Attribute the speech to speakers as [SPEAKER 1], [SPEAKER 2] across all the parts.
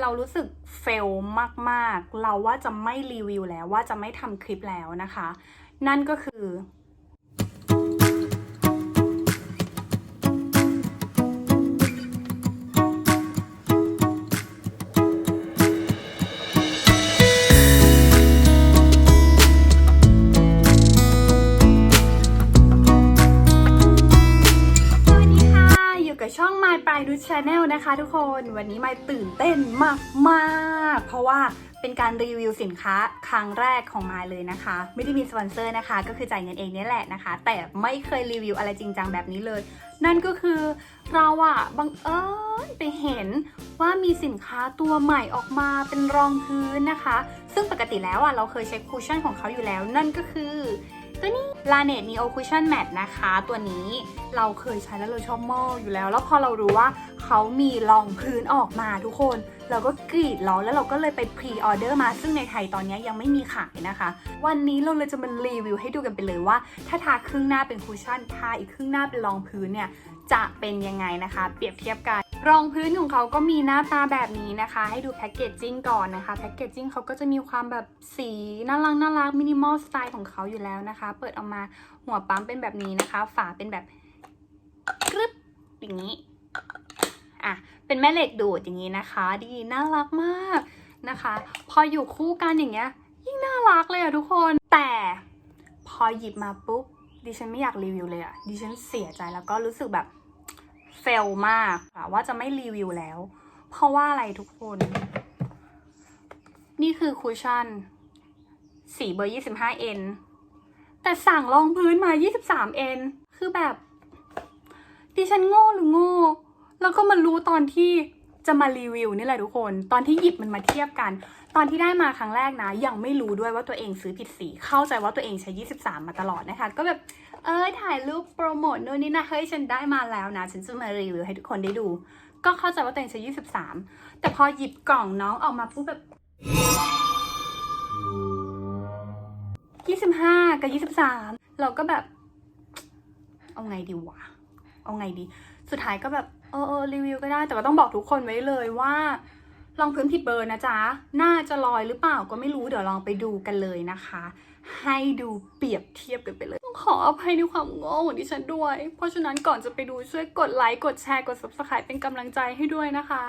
[SPEAKER 1] เรารู้สึกเฟลมากๆ เราว่าจะไม่รีวิวแล้วว่าจะไม่ทำคลิปแล้วนะคะ นั่นก็คือ ปลายดูชาแนลนะคะทุกคนวันนี้ไม่ตื่นเต้นมากๆ เพราะว่าเป็นการรีวิวสินค้าครั้งแรกของมายเลยนะคะ ไม่ได้มีสปอนเซอร์นะคะ ก็คือจ่ายเงินเองนี่แหละนะคะ แต่ไม่เคยรีวิวอะไรจริงจังแบบนี้เลย นั่นก็คือเราอะบังเอิญไปเห็นว่ามีสินค้าตัวใหม่ออกมาเป็นรองพื้นนะคะ ซึ่งปกติแล้วอะเราเคยใช้คูชั่นของเขาอยู่แล้ว นั่นก็คือ ตัวนี้ l a n e t Neo Cushion Matte นะคะ ตัวนี้เราเคยใช้แล้วเราชอบมากอยู่แล้ว แล้วพอเรารู้ว่าเขามีรองพื้นออกมาทุกคน เราก็กรีดร้องแล้วเราก็เลยไปพรีออเดอร์มา ซึ่งในไทยตอนนี้ยังไม่มีขายนะคะ วันนี้เราเลยจะมารีวิวให้ดูกันไปเลยว่า ถ้าทาครึ่งหน้าเป็นคุชชั่น ทาอีกครึ่งหน้าเป็นรองพื้นเนี่ยจะเป็นยังไงนะคะ เปรียบเทียบกัน รองพื้นของเขาก็มีหน้าตาแบบนี้นะคะ ให้ดูแพ็กเกจจิ้งก่อนนะคะแพ็กเกจจิ้งเขาก็จะมีความแบบสีน่ารักน่ารักมินิมอลสไตล์ของเขาอยู่แล้วนะคะ เปิดออกมาหัวปั๊มเป็นแบบนี้นะคะ ฝาเป็นแบบกรึบอย่างนี้อะเป็นแม่เหล็กดูดอย่างนี้นะคะ ดีน่ารักมากนะคะ พออยู่คู่กันอย่างเงี้ย ยิ่งน่ารักเลยอะทุกคนแต่พอหยิบมาปุ๊บดิฉันไม่อยากรีวิวเลยอะดิฉันเสียใจแล้วก็รู้สึกแบบ เฟลมากอะว่าจะไม่รีวิวแล้ว เพราะว่าอะไรทุกคน นี่คือคูชั่น สีเบอร์ 25N แต่สั่งรองพื้นมา 23N คือแบบ ดิฉันโง่หรือโง่ แล้วก็มารู้ตอนที่ จะมารีวิวนี่แหละทุกคน ตอนที่หยิบมันมาเทียบกัน ตอนที่ได้มาครั้งแรกนะ ยังไม่รู้ด้วยว่าตัวเองซื้อผิดสี เข้าใจว่าตัวเองใช้ 23 มาตลอดนะคะ ก็แบบเอ้ยถ่ายรูปโปรโมทนู่นนี่นะเฮ้ยฉันได้มาแล้วนะ ฉันจะมารีวิวให้ทุกคนได้ดู ก็เข้าใจว่าตัวเองใช้ 23 แต่พอหยิบกล่องน้องออกมาปุ๊บแบบ25 กับ 23 เราก็แบบ เอาไงดีวะ เอาไงดี สุดท้ายก็แบบ เออเออรีวิวก็ได้แต่ก็ต้องบอกทุกคนไว้เลยว่า ลองพื้นผิดเบอร์นะจ๊ะน่าจะลอยหรือเปล่าก็ไม่รู้เดี๋ยวลองไปดูกันเลยนะคะ ให้ดูเปรียบเทียบกันไปเลย ต้องขออภัยในความโง่ของดิฉันด้วย เพราะฉะนั้นก่อนจะไปดูช่วยกดไลค์กดแชร์กด subscribe เป็นกำลังใจให้ด้วยนะคะ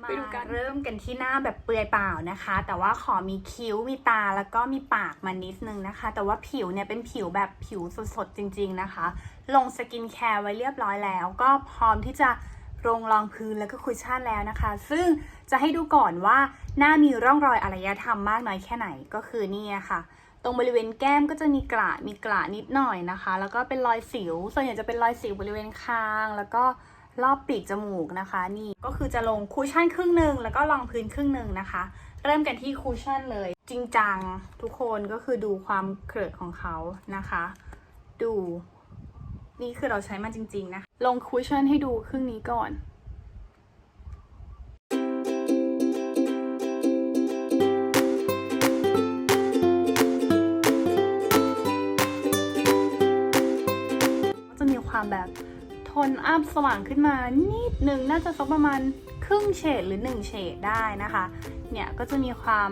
[SPEAKER 1] ไปดูกันเริ่มกันที่หน้าแบบเปลือยเปล่านะคะ แต่ว่าขอมีคิ้วมีตาแล้วก็มีปากมานิดนึงนะคะ แต่ว่าผิวเนี่ยเป็นผิวแบบผิวสดๆจริง ๆนะคะ ลงสกินแคร์ไว้เรียบร้อยแล้ว ก็พร้อมที่จะลงรองพื้นแล้วก็คุชชั่นแล้วนะคะ ซึ่งจะให้ดูก่อนว่าหน้ามีร่องรอยอารยธรรมมากน้อยแค่ไหนก็คือนี่อะค่ะ ตรงบริเวณแก้มก็จะมีกระมีกระนิดหน่อยนะคะ แล้วก็เป็นรอยสิว ส่วนใหญ่จะเป็นรอยสิวบริเวณคางแล้วก็ รอบปีกจมูกนะคะ นี่ก็คือจะลงคูชั่นครึ่งหนึ่งแล้วก็รองพื้นครึ่งหนึ่งนะคะ เริ่มกันที่คูชั่นเลย จริงจังทุกคนก็คือดูความเคริดของเขานะคะ ดู นี่คือเราใช้มันจริง ๆ นะ ลงคูชั่นให้ดูครึ่งนี้ก่อน นอัพสว่างขึ้นมานิดนึงน่าจะสักประมาณครึ่งเฉดหรือ 1 เฉดได้นะคะ เนี่ยก็จะมีความ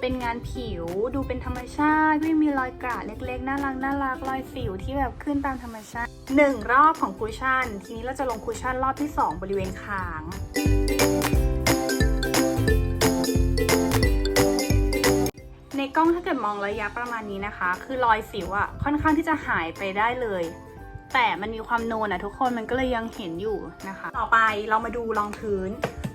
[SPEAKER 1] เป็นงานผิวดูเป็นธรรมชาติไม่มีรอยกระเล็กๆ น่ารักน่ารักรอยสิวที่แบบขึ้นตามธรรมชาติหนึ่งรอบของคุชชั่น ทีนี้เราจะลงคุชชั่นรอบที่ 2 บริเวณคางในกล้องถ้าเกิดมองระยะประมาณนี้นะคะ คือรอยสิวอะค่อนข้างที่จะหายไปได้เลย แต่มันมีความโนนอะทุกคนมันก็เลยยังเห็นอยู่นะคะ ต่อไปเรามาดูรองพื้น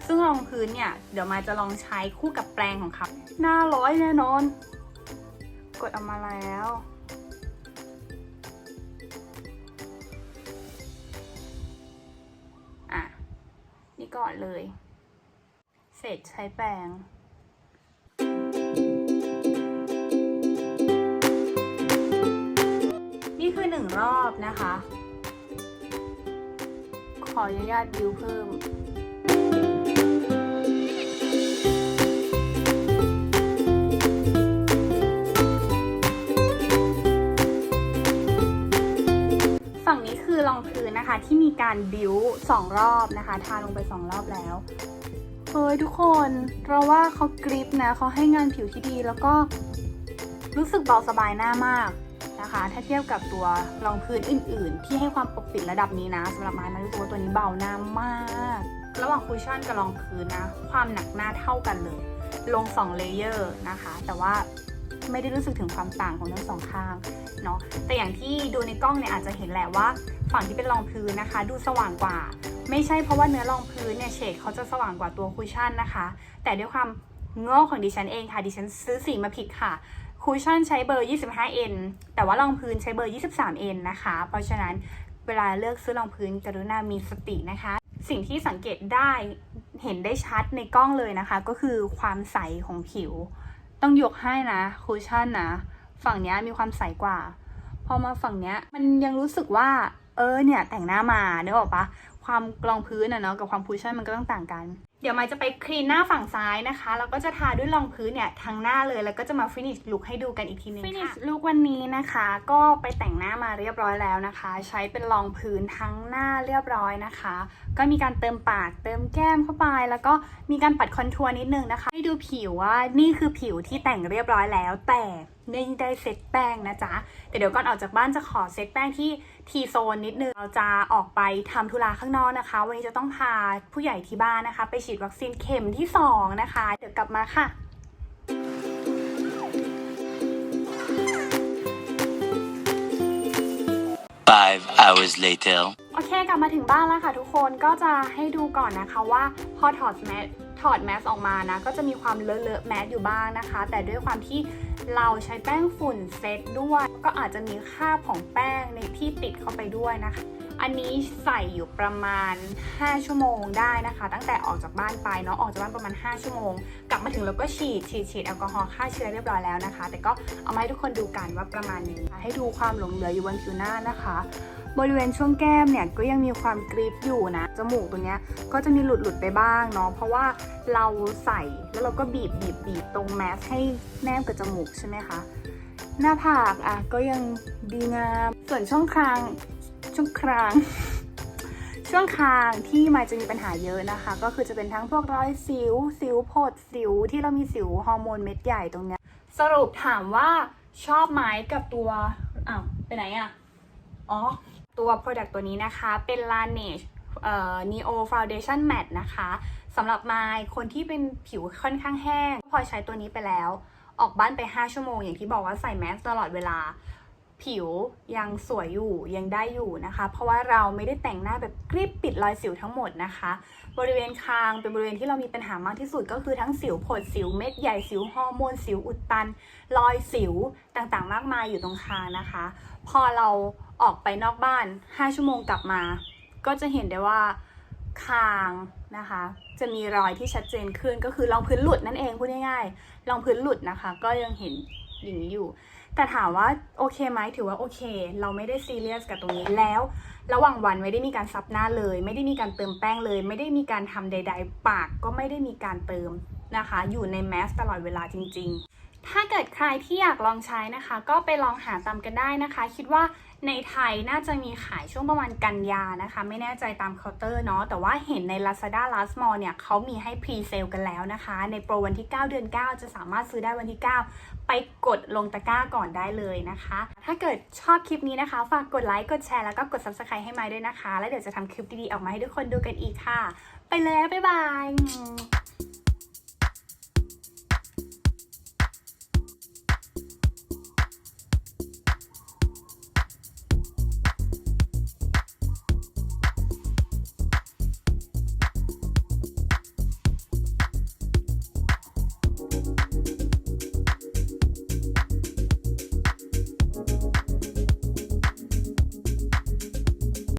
[SPEAKER 1] ซึ่งรองพื้นเนี่ย เดี๋ยวมาจะลองใช้คู่กับแปรงของเขาหน้าร้อยแน่นอน กดออกมาแล้วอะนี่ก่อนเลย เสร็จใช้แปรง คือหนึ่งรอบนะคะ ขออนุญาตดิวเพิ่มฝั่งนี้คือรองพื้นนะคะที่มีการบิวสองรอบนะคะ ทาลงไปสองรอบแล้วเฮ้ยทุกคนเราว่าเขากริปนะเขาให้งานผิวที่ดีแล้วก็รู้สึกเบาสบายหน้ามาก นะคะ ถ้าเทียบกับตัวรองพื้นอื่น ๆ ที่ให้ความปกปิดระดับนี้นะสำหรับไม้มันรู้สึกว่าตัวนี้เบาหน้ามาก ระหว่างคุชชั่นกับรองพื้นนะ ความหนักหน้าเท่ากันเลย ลง2เลเยอร์นะคะ แต่ว่าไม่ได้รู้สึกถึงความต่างของทั้งสองข้างเนาะแต่อย่างที่ดูในกล้องเนี่ยอาจจะเห็นแหละว่าฝั่งที่เป็นรองพื้นนะคะ ดูสว่างกว่า ไม่ใช่เพราะว่าเนื้อรองพื้นเนี่ยเฉดเขาจะสว่างกว่าตัวคุชชั่นนะคะ แต่ด้วยความโง่ของดิฉันเองค่ะดิฉันซื้อสีมาผิดค่ะ คุชชั่นใช้เบอร์ 25N แต่ว่ารองพื้นใช้เบอร์ 23N นะคะ เพราะฉะนั้นเวลาเลือกซื้อรองพื้นกรุณามีสตินะคะ สิ่งที่สังเกตได้เห็นได้ชัดในกล้องเลยนะคะ ก็คือความใสของผิว ต้องยกให้นะคุชชั่นนะ ฝั่งนี้มีความใสกว่า พอมาฝั่งนี้มันยังรู้สึกว่า เออเนี่ยแต่งหน้ามาเนกออกปะความรองพื้นอะเนาะกับความคุชชั่นมันก็ต้องต่างกัน เดี๋ยวมายจะไปคลีนหน้าฝั่งซ้ายนะคะ แล้วก็จะทาด้วยรองพื้นเนี่ยทั้งหน้าเลย แล้วก็จะมาฟินิชลุคให้ดูกันอีกทีนึงค่ะฟินิชลุควันนี้นะคะ ก็ไปแต่งหน้ามาเรียบร้อยแล้วนะคะ ใช้เป็นรองพื้นทั้งหน้าเรียบร้อยนะคะ ก็มีการเติมปากเติมแก้มเข้าไป แล้วก็มีการปัดคอนทัวร์นิดนึงนะคะ ให้ดูผิวว่านี่คือผิวที่แต่งเรียบร้อยแล้วแต่ ไม่ได้เซตแป้งนะจ๊ะ แต่เดี๋ยวก่อนออกจากบ้านจะขอเซตแป้งที่ทีโซนนิดนึง เราจะออกไปทำธุระข้างนอกนะคะ วันนี้จะต้องพาผู้ใหญ่ที่บ้านนะคะ ไปฉีดวัคซีนเข็มที่ 2 นะคะ เดี๋ยวกลับมาค่ะ
[SPEAKER 2] Five hours later.
[SPEAKER 1] โอเค กลับมาถึงบ้านแล้วค่ะทุกคนก็จะให้ดูก่อนนะคะว่าพอถอดแมสถ อดแมสออกมานะก็จะมีความเลอะๆแมสอยู่บ้างนะคะ แต่ด้วยความที่เราใช้แป้งฝุ่นเซตด้วย ก็อาจจะมีคราบของแป้งในที่ติดเข้าไปด้วยนะคะ อันนี้ใส่อยู่ประมาณ 5 ชั่วโมงได้นะคะ ตั้งแต่ออกจากบ้านไปเนาะออกจากบ้านประมาณ 5 ชั่วโมง มาถึงแล้วก็ฉีดฉีดฉีดแอลกอฮอล์ฆ่าเชื้อเรียบร้อยแล้วนะคะ แต่ก็เอามาให้ทุกคนดูกันว่าประมาณนี้ ให้ดูความหลงเหลืออยู่บนผิวหน้านะคะ บริเวณช่วงแก้มเนี่ยก็ยังมีความกริบอยู่นะ จมูกตรงเนี้ยก็จะมีหลุดหลุดไปบ้างเนาะเพราะว่าเราใส่แล้วเราก็บีบบีบบีบตรงแมสให้แนบกับจมูกใช่ไหมคะหน้าผากอะก็ยังดีงามส่วนช่องคางช่องคาง ช่วงคางที่มายจะมีปัญหาเยอะนะคะ ก็คือจะเป็นทั้งพวกรอยสิว สิวโพดสิวที่เรามีสิวฮอร์โมนเม็ดใหญ่ตรงเนี้ยสรุปถามว่าชอบไหมกับตัวอ้าวไปไหนอะ อ๋อ ตัว Product ตัวนี้นะคะ เป็น Laneige เอ่อ Neo Foundation Matte นะคะสำหรับมายคนที่เป็นผิวค่อนข้างแห้ง พอใช้ตัวนี้ไปแล้ว ออกบ้านไป 5 ชั่วโมง อย่างที่บอกว่าใส่แมสตลอดเวลา ผิวยังสวยอยู่ยังได้อยู่นะคะ เพราะว่าเราไม่ได้แต่งหน้าแบบกริบปิดรอยสิวทั้งหมดนะคะ บริเวณคางเป็นบริเวณที่เรามีปัญหามากที่สุดก็คือทั้งสิวผดสิวเม็ดใหญ่สิวฮอร์โมนสิวอุดตัน รอยสิวต่างๆ มากมายอยู่ตรงคางนะคะ พอเราออกไปนอกบ้าน 5 ชั่วโมงกลับมา ก็จะเห็นได้ว่าคางนะคะ จะมีรอยที่ชัดเจนขึ้นก็คือรองพื้นหลุดนั่นเองพูดง่ายๆรองพื้นหลุดนะคะ ก็ยังเห็น อย่างนี้อยู่ แต่ถามว่าโอเคไหมถือว่าโอเค เราไม่ได้ซีเรียสกับตรงนี้แล้ว ระหว่างวันไม่ได้มีการซับหน้าเลย ไม่ได้มีการเติมแป้งเลย ไม่ได้มีการทำใด ๆ ปากก็ไม่ได้มีการเติมนะคะ อยู่ในแมสตลอดเวลาจริง ๆ ถ้าเกิดใครที่อยากลองใช้นะคะ ก็ไปลองหาตามกันได้นะคะ คิดว่า ในไทยน่าจะมีขายช่วงประมาณกันยานะคะ ไม่แน่ใจตามเคาน์เตอร์เนาะแต่ว่าเห็นใน Lazada Last Mall เนี่ยเขามีให้พรีเซลกันแล้วนะคะ ในโปรวันที่ 9 เดือน 9 จะสามารถซื้อได้วันที่ 9 ไปกดลงตะกร้าก่อนได้เลยนะคะ ถ้าเกิดชอบคลิปนี้นะคะ ฝากกดไลค์กดแชร์แล้วก็กด Subscribe ให้ไมค์ด้วยนะคะ แล้วเดี๋ยวจะทำคลิปดีๆออกมาให้ทุกคนดูกันอีกค่ะ ไปเลยบ๊ายบาย